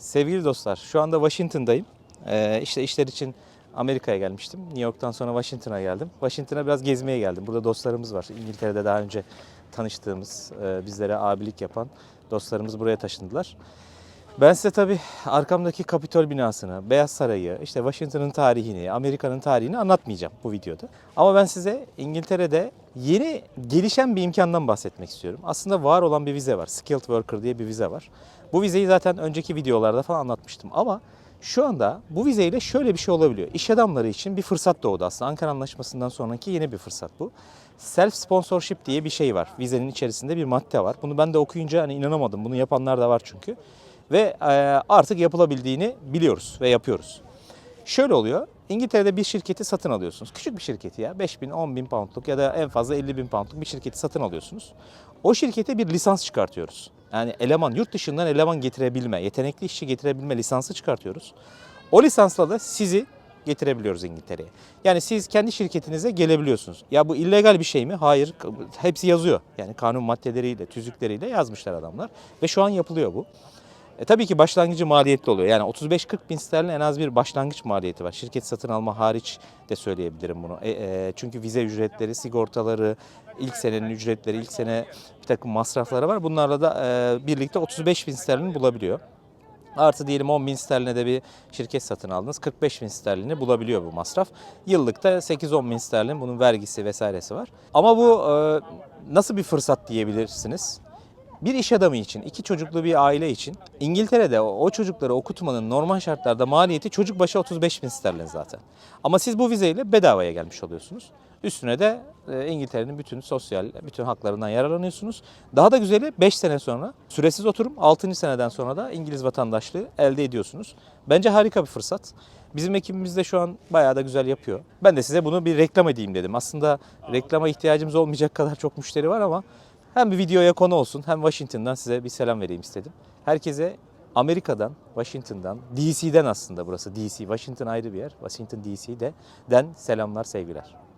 Sevgili dostlar, şu anda Washington'dayım. Ee, işte işler için Amerika'ya gelmiştim. New York'tan sonra Washington'a geldim. Washington'a biraz gezmeye geldim. Burada dostlarımız var. İngiltere'de daha önce tanıştığımız, e, bizlere abilik yapan dostlarımız buraya taşındılar. Ben size tabii arkamdaki Kapitol binasını, Beyaz Sarayı, işte Washington'ın tarihini, Amerika'nın tarihini anlatmayacağım bu videoda. Ama ben size İngiltere'de yeni gelişen bir imkandan bahsetmek istiyorum. Aslında var olan bir vize var. Skilled Worker diye bir vize var. Bu vizeyi zaten önceki videolarda falan anlatmıştım ama şu anda bu vizeyle şöyle bir şey olabiliyor. İş adamları için bir fırsat doğdu aslında. Ankara Anlaşması'ndan sonraki yeni bir fırsat bu. Self sponsorship diye bir şey var. Vizenin içerisinde bir madde var. Bunu ben de okuyunca hani inanamadım. Bunu yapanlar da var çünkü. Ve artık yapılabildiğini biliyoruz ve yapıyoruz. Şöyle oluyor. İngiltere'de bir şirketi satın alıyorsunuz. Küçük bir şirketi ya. 5 bin, 10 bin poundluk ya da en fazla 50 bin poundluk bir şirketi satın alıyorsunuz. O şirkete bir lisans çıkartıyoruz. Yani eleman, yurt dışından eleman getirebilme, yetenekli işçi getirebilme lisansı çıkartıyoruz. O lisansla da sizi getirebiliyoruz İngiltere'ye. Yani siz kendi şirketinize gelebiliyorsunuz. Ya bu illegal bir şey mi? Hayır. Hepsi yazıyor. Yani kanun maddeleriyle, tüzükleriyle yazmışlar adamlar. Ve şu an yapılıyor bu. E, tabii ki başlangıcı maliyetli oluyor. Yani 35-40 bin sterlin en az bir başlangıç maliyeti var. Şirket satın alma hariç de söyleyebilirim bunu. E, e, çünkü vize ücretleri, sigortaları, ilk senenin ücretleri, ilk sene bir takım masrafları var. Bunlarla da e, birlikte 35 bin sterlin bulabiliyor. Artı diyelim 10 bin sterline de bir şirket satın aldınız. 45 bin sterlini bulabiliyor bu masraf. Yıllıkta 8-10 bin sterlin bunun vergisi vesairesi var. Ama bu e, nasıl bir fırsat diyebilirsiniz? Bir iş adamı için, iki çocuklu bir aile için İngiltere'de o, çocukları okutmanın normal şartlarda maliyeti çocuk başı 35 bin sterlin zaten. Ama siz bu vizeyle bedavaya gelmiş oluyorsunuz. Üstüne de e, İngiltere'nin bütün sosyal, bütün haklarından yararlanıyorsunuz. Daha da güzeli 5 sene sonra süresiz oturum, 6. seneden sonra da İngiliz vatandaşlığı elde ediyorsunuz. Bence harika bir fırsat. Bizim ekibimiz de şu an bayağı da güzel yapıyor. Ben de size bunu bir reklam edeyim dedim. Aslında reklama ihtiyacımız olmayacak kadar çok müşteri var ama hem bir videoya konu olsun hem Washington'dan size bir selam vereyim istedim. Herkese Amerika'dan, Washington'dan, DC'den aslında burası DC. Washington ayrı bir yer. Washington DC'de den selamlar, sevgiler.